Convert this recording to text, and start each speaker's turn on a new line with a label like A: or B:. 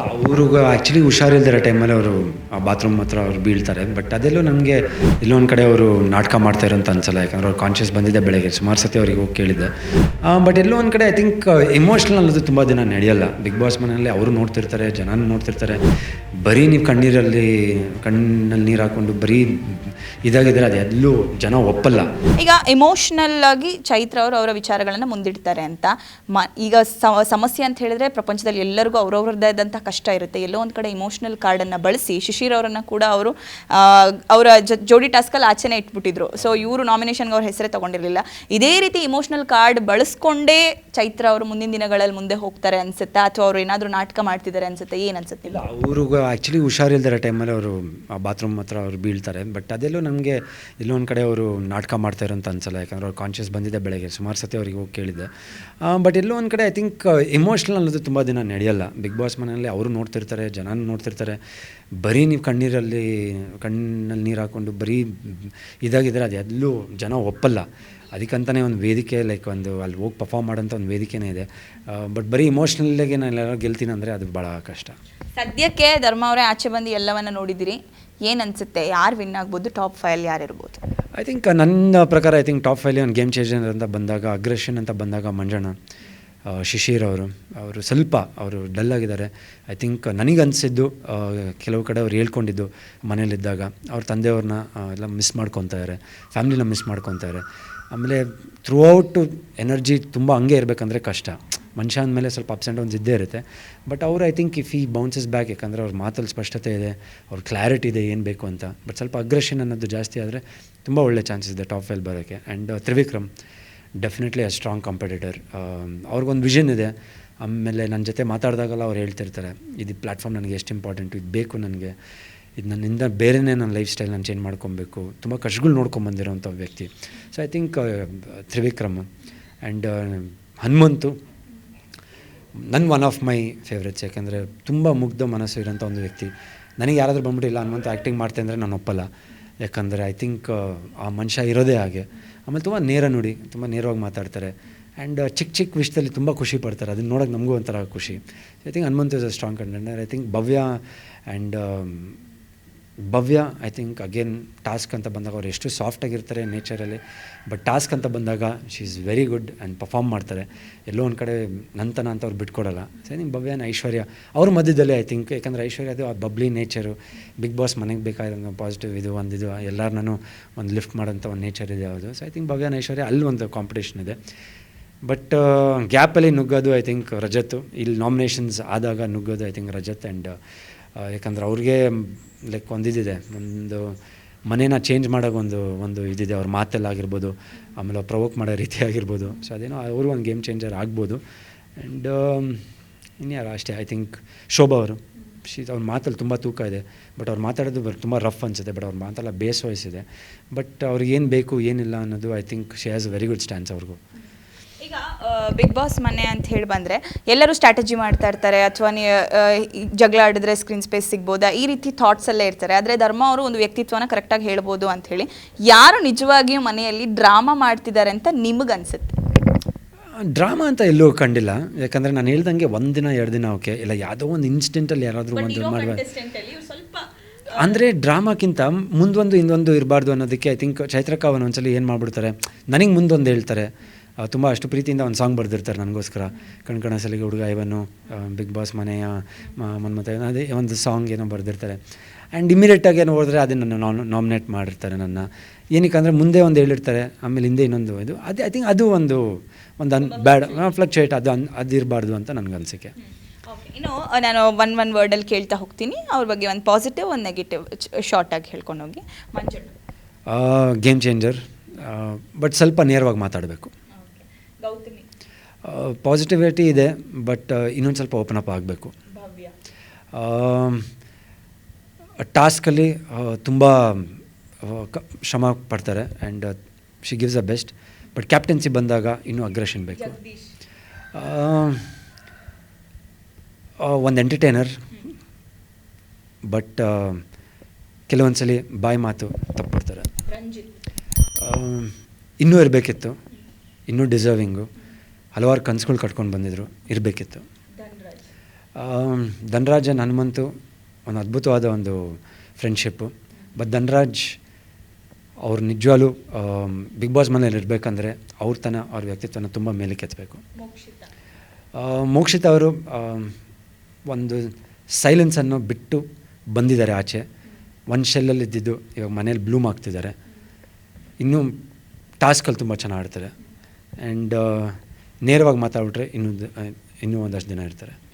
A: ಅವ್ರಿಗೆ ಆ್ಯಕ್ಚುಲಿ ಹುಷಾರಿಲ್ದಿರೋ ಟೈಮಲ್ಲಿ ಅವರು ಆ ಬಾತ್ರೂಮ್ ಹತ್ರ ಅವ್ರು ಬೀಳ್ತಾರೆ. ಬಟ್ ಅದೆಲ್ಲೂ ನಮಗೆ ಇಲ್ಲೊಂದು ಕಡೆ ಅವರು ನಾಟಕ ಮಾಡ್ತಾ ಅಂತ ಅನ್ಸಲ್ಲ. ಯಾಕಂದ್ರೆ ಅವ್ರು ಕಾನ್ಷಿಯಸ್ ಬಂದಿದ್ದೆ ಬೆಳಗ್ಗೆ. ಸುಮಾರು ಸತಿ ಅವ್ರಿಗೆ ಹೋಗಿ ಕೇಳಿದ್ದೆ. ಬಟ್ ಎಲ್ಲೋ ಒಂದು ಕಡೆ ಐ ಥಿಂಕ್ ಇಮೋಷ್ನಲ್ ಅನ್ನೋದು ತುಂಬ ದಿನ ನಡೆಯಲ್ಲ. ಬಿಗ್ ಬಾಸ್ ಮನೆಯಲ್ಲಿ ಅವರು ನೋಡ್ತಿರ್ತಾರೆ, ಜನನೂ ನೋಡ್ತಿರ್ತಾರೆ. ಬರೀ ನೀವು ಕಣ್ಣೀರಲ್ಲಿ, ಕಣ್ಣಲ್ಲಿ ನೀರು ಹಾಕ್ಕೊಂಡು ಬರೀ ಇದಾಗಿದ್ರೆ ಅದು ಎಲ್ಲೂ ಜನ ಒಪ್ಪಲ್ಲ.
B: ಈಗ ಎಮೋಷ್ನಲ್ ಆಗಿ ಚೈತ್ರ ಅವರು ಅವರ ವಿಚಾರಗಳನ್ನು ಮುಂದಿಡ್ತಾರೆ ಅಂತ ಈಗ ಸಮಸ್ಯೆ ಅಂತ ಹೇಳಿದ್ರೆ ಪ್ರಪಂಚದಲ್ಲಿ ಎಲ್ಲರಿಗೂ ಅವ್ರವ್ರದ್ದೇ ಆದಂಥ ಕಷ್ಟ ಇರುತ್ತೆ. ಎಲ್ಲೋ ಒಂದು ಕಡೆ ಇಮೋಷನಲ್ ಕಾರ್ಡನ್ನು ಬಳಸಿ ಶಿಶಿರ್ ಅವರನ್ನು ಕೂಡ ಅವರು ಅವರ ಜೋಡಿ ಟಾಸ್ಕಲ್ಲಿ ಆಚೆನೆ ಇಟ್ಬಿಟ್ಟಿದ್ರು. ಸೊ ಇವರು ನಾಮಿನೇಷನ್ಗೆ ಅವ್ರ ಹೆಸರೇ ತಗೊಂಡಿರಲಿಲ್ಲ. ಇದೇ ರೀತಿ ಇಮೋಷನಲ್ ಕಾರ್ಡ್ ಬಳಸ್ಕೊಂಡೇ ಚೈತ್ರ ಅವರು ಮುಂದಿನ ದಿನಗಳಲ್ಲಿ ಮುಂದೆ ಹೋಗ್ತಾರೆ ಅನ್ಸುತ್ತೆ? ಅಥವಾ ಅವ್ರು ಏನಾದರೂ ನಾಟಕ ಮಾಡ್ತಿದ್ದಾರೆ ಅನ್ಸುತ್ತೆ? ಏನು ಅನ್ಸುತ್ತೆ
A: ಇಲ್ಲ, ಅವ್ರಿಗೆ ಆ್ಯಕ್ಚುಲಿ ಹುಷಾರಿಲ್ದಿರೋ ಟೈಮಲ್ಲಿ ಅವರು, ಆ ಬಾತ್ರೂಮ್ ಹತ್ರ ಅವ್ರು ಬೀಳ್ತಾರೆ. ಬಟ್ ಅದೆಲ್ಲೂ ನಮಗೆ ಎಲ್ಲೋ ಒಂದು ಕಡೆ ಅವರು ನಾಟಕ ಮಾಡ್ತಾ ಇರೋಂತ ಅನ್ಸಲ್ಲ. ಯಾಕಂದ್ರೆ ಅವ್ರು ಕಾನ್ಷಿಯಸ್ ಬಂದಿದೆ ಬೆಳಗ್ಗೆ, ಸುಮಾರು ಸತಿ ಅವ್ರಿಗೆ ಹೋಗಿ ಕೇಳಿದೆ ಬಟ್ ಎಲ್ಲೋ ಒಂದು ಕಡೆ ಐ ಥಿಂಕ್ ಇಮೋಷ್ನಲ್ ಅನ್ನೋದು ತುಂಬ ದಿನ ನಡೆಯಲ್ಲ. ಬಿಗ್ ಬಾಸ್ ಮನೆಯಲ್ಲಿ ಅವರು ನೋಡ್ತಿರ್ತಾರೆ ಜನ ನೋಡ್ತಿರ್ತಾರೆ. ಬರೀ ನೀವು ಕಣ್ಣೀರಲ್ಲಿ, ಕಣ್ಣಲ್ಲಿ ನೀರು ಹಾಕ್ಕೊಂಡು ಬರೀ ಇದಾಗಿದ್ದರೆ ಅದು ಎಲ್ಲೂ ಜನ ಒಪ್ಪಲ್ಲ. ಅದಕ್ಕಂತಲೇ ಒಂದು ವೇದಿಕೆ ಲೈಕ್ ಒಂದು ಅಲ್ಲಿ ಹೋಗಿ ಪರ್ಫಾರ್ಮ್ ಮಾಡೋಂಥ ಒಂದು ವೇದಿಕೆನೇ ಇದೆ. ಬಟ್ ಬರೀ ಇಮೋಷ್ನಲ್ಲಾಗಿ ನಾನು ಎಲ್ಲರೂ ಗೆಲ್ತೀನಿ ಅಂದರೆ ಅದು ಭಾಳ ಕಷ್ಟ.
B: ಸದ್ಯಕ್ಕೆ ಧರ್ಮ ಅವರೇ ಆಚೆ ಬಂದು ಎಲ್ಲವನ್ನ ನೋಡಿದಿರಿ. ಏನು ಅನಿಸುತ್ತೆ? ಯಾರು ವಿನ್ ಆಗ್ಬೋದು? ಟಾಪ್ ಫೈಲ್ ಯಾರು ಇರ್ಬೋದು?
A: ಐ ಥಿಂಕ್ ನನ್ನ ಪ್ರಕಾರ ಐ ಥಿಂಕ್ ಟಾಪ್ ಫೈಲಿ ಒಂದು ಗೇಮ್ ಚೇಂಜರ್ ಅಂತ ಬಂದಾಗ ಅಗ್ರೆಷನ್ ಅಂತ ಬಂದಾಗ ಮಂಜಣ್ಣ ಶಿಶಿರ್ ಅವರು. ಅವರು ಸ್ವಲ್ಪ ಅವರು ಡಲ್ ಆಗಿದ್ದಾರೆ. ಐ ಥಿಂಕ್ ನನಗನ್ಸಿದ್ದು ಅನಿಸಿದ್ದು ಕೆಲವು ಕಡೆ ಅವ್ರು ಹೇಳ್ಕೊಂಡಿದ್ದು ಮನೇಲಿದ್ದಾಗ ಅವ್ರ ತಂದೆಯವ್ರನ್ನ ಎಲ್ಲ ಮಿಸ್ ಮಾಡ್ಕೊತಾರೆ ಫ್ಯಾಮ್ಲಿನ ಮಿಸ್ ಮಾಡ್ಕೊತಾರೆ ಆಮೇಲೆ ಥ್ರೂ ಔಟು ಎನರ್ಜಿ ತುಂಬ ಹಂಗೆ ಇರಬೇಕಂದ್ರೆ ಕಷ್ಟ. ಮನುಷ್ಯ ಅಂದಮೇಲೆ ಸ್ವಲ್ಪ ಅಪ್ಸ್ ಆ್ಯಂಡ್ ಡೌನ್ಸ್ ಇದ್ದೇ ಇರುತ್ತೆ. ಬಟ್ ಅವ್ರು ಐ ಥಿಂಕ್ ಇಫ್ ಈ ಬೌನ್ಸಸ್ ಬ್ಯಾಕ್ ಯಾಕಂದರೆ ಅವ್ರ ಮಾತಲ್ಲಿ ಸ್ಪಷ್ಟತೆ ಇದೆ, ಅವ್ರ ಕ್ಲಾರಿಟಿ ಇದೆ, ಏನು ಬೇಕು ಅಂತ. ಬಟ್ ಸ್ವಲ್ಪ ಅಗ್ರೆಷನ್ ಅನ್ನೋದು ಜಾಸ್ತಿ ಆದರೆ ತುಂಬ ಒಳ್ಳೆ ಚಾನ್ಸಸ್ ಇದೆ ಟಾಪ್ ಫೈಲ್ ಬರೋಕ್ಕೆ. And Trivikram definitely a strong competitor ಅವ್ರಿಗೊಂದು ವಿಷನ್ ಇದೆ. ಆಮೇಲೆ ನನ್ನ ಜೊತೆ ಮಾತಾಡಿದಾಗೆಲ್ಲ ಅವ್ರು ಹೇಳ್ತಿರ್ತಾರೆ, ಇದು ಪ್ಲ್ಯಾಟ್ಫಾರ್ಮ್ ನನಗೆ ಎಷ್ಟು ಇಂಪಾರ್ಟೆಂಟು ಇದು ಬೇಕು ನನಗೆ. ಇದು ನನ್ನಿಂದ ಬೇರೆನೇ ನನ್ನ ಲೈಫ್ ಸ್ಟೈಲ್ ನಾನು ಚೇಂಜ್ ಮಾಡ್ಕೊಬೇಕು. ತುಂಬ ಕಷ್ಟಗಳು ನೋಡ್ಕೊಂಬಂದಿರೋಂಥ ವ್ಯಕ್ತಿ. So I think Trivikram and Hanumanthu ನನ್ನ ಒನ್ ಆಫ್ ಮೈ ಫೇವ್ರೆಟ್ಸ್ ಯಾಕೆಂದರೆ ತುಂಬ ಮುಗ್ಧ ಮನಸ್ಸು ಇರೋಂಥ ಒಂದು ವ್ಯಕ್ತಿ. ನನಗೆ ಯಾರಾದರೂ ಬಂದ್ಬಿಟ್ಟು, ಇಲ್ಲ, ಹನುಮಂತ ಆ್ಯಕ್ಟಿಂಗ್ ಮಾಡ್ತೆ ಅಂದರೆ ನಾನು ಒಪ್ಪಲ್ಲ. ಯಾಕಂದರೆ ಐ ಥಿಂಕ್ ಆ ಮನುಷ್ಯ ಇರೋದೇ ಹಾಗೆ. ಆಮೇಲೆ ತುಂಬ ನೇರ ನುಡಿ, ತುಂಬ ನೇರವಾಗಿ ಮಾತಾಡ್ತಾರೆ. ಆ್ಯಂಡ್ ಚಿಕ್ಕ ಚಿಕ್ಕ ವಿಷಯದಲ್ಲಿ ತುಂಬ ಖುಷಿ ಪಡ್ತಾರೆ. ಅದನ್ನ ನೋಡೋಕೆ ನಮಗೂ ಒಂಥರ ಖುಷಿ. I think Hanumantha is a strong contender I think Bhavya and Bhavya I think again task ಅಂತ ಬಂದಾಗ ಅವ್ರು ಎಷ್ಟು ಸಾಫ್ಟಾಗಿರ್ತಾರೆ ನೇಚರಲ್ಲಿ ಬಟ್ ಟಾಸ್ಕ್ ಅಂತ ಬಂದಾಗ she is very good and perform ಮಾಡ್ತಾರೆ. ಎಲ್ಲೋ ಒಂದು ಕಡೆ ನಂತನ ಅಂತ ಅವ್ರು ಬಿಟ್ಕೊಡಲ್ಲ. ಸೊ ಐ ಥಿಂಕ್ ಭವ್ಯನ ಐಶ್ವರ್ಯ, ಅವ್ರ ಮಧ್ಯದಲ್ಲಿ ಐ ಥಿಂಕ್ ಯಾಕಂದರೆ ಐಶ್ವರ್ಯ ಅದು ಆ ಬಬ್ಲಿ ನೇಚರು ಬಿಗ್ ಬಾಸ್ ಮನೆಗೆ ಬೇಕಾಗಿರೋ ಪಾಸಿಟಿವ್ ಇದು ಒಂದಿದು ಎಲ್ಲರನ್ನೂ ಒಂದು ಲಿಫ್ಟ್ ಮಾಡೋಂಥ ಒಂದು ನೇಚರ್ ಇದೆ ಯಾವುದು ಸೊ ಐ ಥಿಂಕ್ ಭವ್ಯನ ಐಶ್ವರ್ಯ ಅಲ್ಲಿ ಒಂದು ಕಾಂಪಿಟೇಷನ್ ಇದೆ. ಬಟ್ ಗ್ಯಾಪಲ್ಲಿ ನುಗ್ಗೋದು ಐ ಥಿಂಕ್ ರಜತ್ ಇಲ್ಲಿ ನಾಮಿನೇಷನ್ಸ್ ಆದಾಗ ನುಗ್ಗೋದು ಐ ಥಿಂಕ್ ರಜತ್ ಆ್ಯಂಡ್ ಯಾಕಂದ್ರೆ ಅವ್ರಿಗೆ ಲೈಕ್ ಒಂದಿದೆ ಒಂದು ಮನೇನ ಚೇಂಜ್ ಮಾಡೋಕ್ಕೊಂದು ಒಂದು ಒಂದು ಇದಿದೆ. ಅವ್ರ ಮಾತಲ್ಲಾಗಿರ್ಬೋದು, ಆಮೇಲೆ ಪ್ರವೋಕ್ ಮಾಡೋ ರೀತಿ ಆಗಿರ್ಬೋದು. ಸೊ ಅದೇನೋ, ಅವರು ಒಂದು ಗೇಮ್ ಚೇಂಜರ್ ಆಗ್ಬೋದು. ಆ್ಯಂಡ್ ಇನ್ಯಾರು ಅಷ್ಟೇ ಐ ಥಿಂಕ್ ಶೋಭಾ ಅವರು. ಶೀತ್ ಅವ್ರ ಮಾತಲ್ಲಿ ತುಂಬ ತೂಕ ಇದೆ. ಬಟ್ ಅವ್ರು ಮಾತಾಡೋದು ಬರ್, ತುಂಬ ರಫ್ ಅನಿಸುತ್ತೆ. ಬಟ್ ಅವ್ರ ಮಾತೆಲ್ಲ ಬೇಸ್ ವಾಯ್ಸ್ ಬಟ್ ಅವ್ರಿಗೆ ಏನು ಬೇಕು, ಏನಿಲ್ಲ ಅನ್ನೋದು I think she has very good stands ಅವ್ರಿಗೂ.
B: ಈಗ ಬಿಗ್ ಬಾಸ್ ಮನೆ ಅಂತ ಹೇಳಿ ಬಂದರೆ ಎಲ್ಲರೂ ಸ್ಟ್ರಾಟಜಿ ಮಾಡ್ತಾ ಇರ್ತಾರೆ ಅಥವಾ ನೀ ಜಗಳ ಆಡಿದ್ರೆ ಸ್ಕ್ರೀನ್ ಸ್ಪೇಸ್ ಸಿಗ್ಬೋದಾ? ಈ ರೀತಿ ಥಾಟ್ಸ್ ಎಲ್ಲ ಇರ್ತಾರೆ. ಆದರೆ ಧರ್ಮ ಅವರು ಒಂದು ವ್ಯಕ್ತಿತ್ವನ ಕರೆಕ್ಟಾಗಿ ಹೇಳ್ಬೋದು ಅಂತ ಹೇಳಿ ಯಾರು ನಿಜವಾಗಿಯೂ ಮನೆಯಲ್ಲಿ ಡ್ರಾಮಾ ಮಾಡ್ತಿದ್ದಾರೆ ಅಂತ ನಿಮಗೆ ಅನಿಸುತ್ತೆ?
A: ಡ್ರಾಮಾ ಅಂತ ಎಲ್ಲೂ ಕಂಡಿಲ್ಲ. ಯಾಕಂದರೆ ನಾನು ಹೇಳ್ದಂಗೆ ಒಂದಿನ ಎರಡು ದಿನ ಓಕೆ. ಇಲ್ಲ ಯಾವುದೋ ಒಂದು ಇನ್ಸ್ಟೆಂಟಲ್ಲಿ ಯಾರಾದರೂ ಒಂದು ಮಾಡಬೇಕು ಅಂದರೆ ಡ್ರಾಮಾಕ್ಕಿಂತ ಮುಂದೊಂದು ಇನ್ನೊಂದು ಇರಬಾರ್ದು ಅನ್ನೋದಕ್ಕೆ ಐ ಥಿಂಕ್ ಚೈತ್ರಕ್ಕ ಅವನು ಒಂದ್ಸಲಿ ಏನು ಮಾಡ್ಬಿಡ್ತಾರೆ? ನನಗೆ ಮುಂದೊಂದು ಹೇಳ್ತಾರೆ. ತುಂಬ ಅಷ್ಟು ಪ್ರೀತಿಯಿಂದ ಒಂದು ಸಾಂಗ್ ಬರೆದಿರ್ತಾರೆ ನನಗೋಸ್ಕರ. ಕಣ್ಕಣ ಸಲಿಗೆ ಹುಡುಗ ಇವನು ಬಿಗ್ ಬಾಸ್ ಮನೆಯ ಮನ್ಮತ ಅದೇ ಒಂದು ಸಾಂಗ್ ಏನೋ ಬರೆದಿರ್ತಾರೆ. ಆ್ಯಂಡ್ ಇಮಿಡಿಯೇಟಾಗಿ ಏನೋ ಹೋದರೆ ಅದನ್ನು ನಾನು ನಾಮಿನೇಟ್ ಮಾಡಿರ್ತಾರೆ ನನ್ನ. ಏನಕ್ಕೆ ಅಂದರೆ ಮುಂದೆ ಒಂದು ಹೇಳಿರ್ತಾರೆ ಆಮೇಲೆ ಹಿಂದೆ ಇನ್ನೊಂದು ಇದು. ಅದೇ ಐ ಥಿಂಕ್ ಅದು ಒಂದು ಒಂದು ಅನ್ ಬ್ಯಾಡ್ ಫ್ಲಕ್ಚುಯೇಟ್ ಅದು ಅನ್ ಅದು ಇರಬಾರ್ದು ಅಂತ ನನಗೆ ಅನಿಸಿಕೆ.
B: ಇನ್ನು ನಾನು ಒನ್ ಒನ್ ವರ್ಡಲ್ಲಿ ಕೇಳ್ತಾ ಹೋಗ್ತೀನಿ. ಅವ್ರ ಬಗ್ಗೆ ಒಂದು ಪಾಸಿಟಿವ್ ಒಂದು ನೆಗೆಟಿವ್ ಶಾರ್ಟಾಗಿ ಹೇಳ್ಕೊಂಡು ಹೋಗಿ.
A: ಗೇಮ್ ಚೇಂಜರ್ ಬಟ್ ಸ್ವಲ್ಪ ನೇರವಾಗಿ ಮಾತಾಡಬೇಕು.
B: ಗೌತಮಿ.
A: ಪಾಸಿಟಿವಿಟಿ ಇದೆ ಬಟ್ ಇನ್ನೊಂದು ಸ್ವಲ್ಪ ಓಪನ್ ಅಪ್ ಆಗಬೇಕು. ಟಾಸ್ಕಲ್ಲಿ ತುಂಬ ಶ್ರಮ ಪಡ್ತಾರೆ and she gives a best but captaincy ಬಂದಾಗ ಇನ್ನೂ ಅಗ್ರೆಷನ್ ಬೇಕು. ಒಂದು ಎಂಟರ್ಟೈನರ್ ಬಟ್ ಕೆಲವೊಂದು ಸಲ ಬಾಯಿ ಮಾತು ತಪ್ಪಿಡ್ತಾರೆ ಇನ್ನೂ ಇರಬೇಕಿತ್ತು. ಇನ್ನೂ ಡಿಸರ್ವಿಂಗು ಹಲವಾರು ಕನಸುಗಳು ಕಟ್ಕೊಂಡು ಬಂದಿದ್ರು. ಇರಬೇಕಿತ್ತು.
B: ಧನ್ರಾಜ
A: ಹನುಮಂತು ಒಂದು ಅದ್ಭುತವಾದ ಒಂದು ಫ್ರೆಂಡ್ಶಿಪ್ಪು ಬಟ್ ಧನರಾಜ್ ಅವ್ರು ನಿಜವಾಗ್ಲೂ ಬಿಗ್ ಬಾಸ್ ಮನೇಲಿ ಇರಬೇಕಂದ್ರೆ ಅವ್ರ ತನ, ಅವ್ರ ವ್ಯಕ್ತಿತ್ವನ ತುಂಬ ಮೇಲೆ ಕೆತ್ತಬೇಕು ಮೋಕ್ಷಿತ ಅವರು ಒಂದು ಸೈಲೆನ್ಸನ್ನು ಬಿಟ್ಟು ಬಂದಿದ್ದಾರೆ ಆಚೆ. ಒಂದು ಶೆಲ್ಲಲ್ಲಿ ಇದ್ದಿದ್ದು ಇವಾಗ ಮನೇಲಿ ಬ್ಲೂಮ್ ಆಗ್ತಿದ್ದಾರೆ. ಇನ್ನೂ ಟಾಸ್ಕಲ್ಲಿ ತುಂಬ ಚೆನ್ನಾಗಿ ಆಡ್ತಾರೆ. ಆ್ಯಂಡ್ ನೇರವಾಗಿ ಮಾತಾಡ್ಬಿಟ್ರೆ ಇನ್ನೊಂದು ಇನ್ನೂ ಒಂದಷ್ಟು ದಿನ ಇರ್ತಾರೆ.